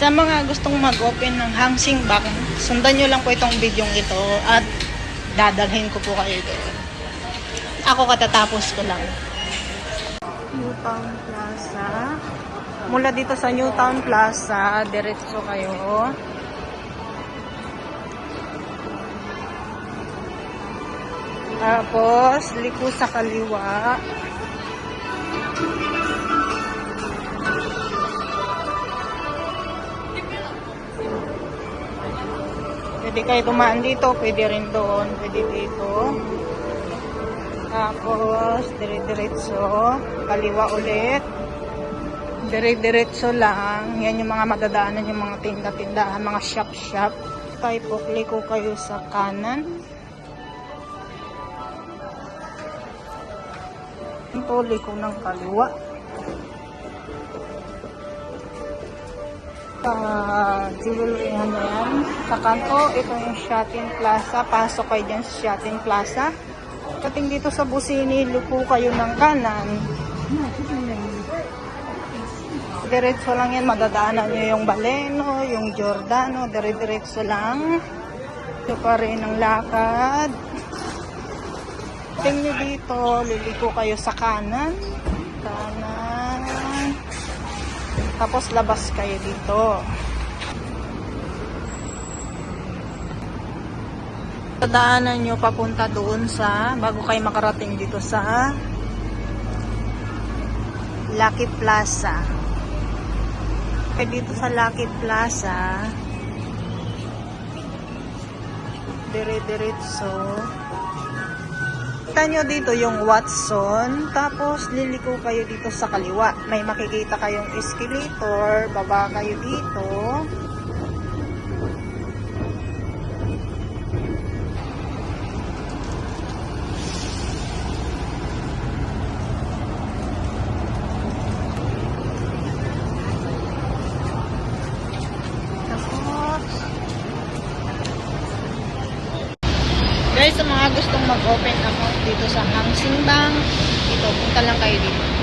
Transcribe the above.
Sa mga gustong mag-open ng Hangsing Bank, sundan nyo lang po itong video ito at dadalhin ko po kayo doon. Ako katatapos ko lang. Newtown Plaza. Mula dito sa Newtown Plaza, diretso kayo. Tapos, liko sa kaliwa. Pwede kayo dumaan dito, pwede rin doon, pwede dito. Tapos, dire-diretso, kaliwa ulit. Dire-diretso lang. Yan yung mga madadaanan, yung mga tinda-tindahan, mga shop-shop. Tayo po, liko kayo sa kanan. Ito, liko ng kaliwa. Uh, jewelry na yan. Sa kanto, ito yung Shopping Plaza. Pasok kayo dyan sa Shopping Plaza. Kating dito sa Busini, lupo kayo ng kanan. Diretso lang yan, madadaanan nyo yung Baleno, yung Giordano, dire-diretso lang. Ito pa rin ang lakad. Kating nyo dito, liliko kayo sa kanan. Kanan. Tapos labas kayo dito. Daanan nyo papunta doon sa, bago kayo makarating dito sa Lucky Plaza. Kaya dito sa Lucky Plaza, dire-diretso. Kita nyo dito yung Watson, tapos liliko kayo dito sa kaliwa. May makikita kayong escalator, baba kayo dito. Guys, sa mga gustong mag-open account dito sa Hangsing Bank, dito, punta lang kayo dito.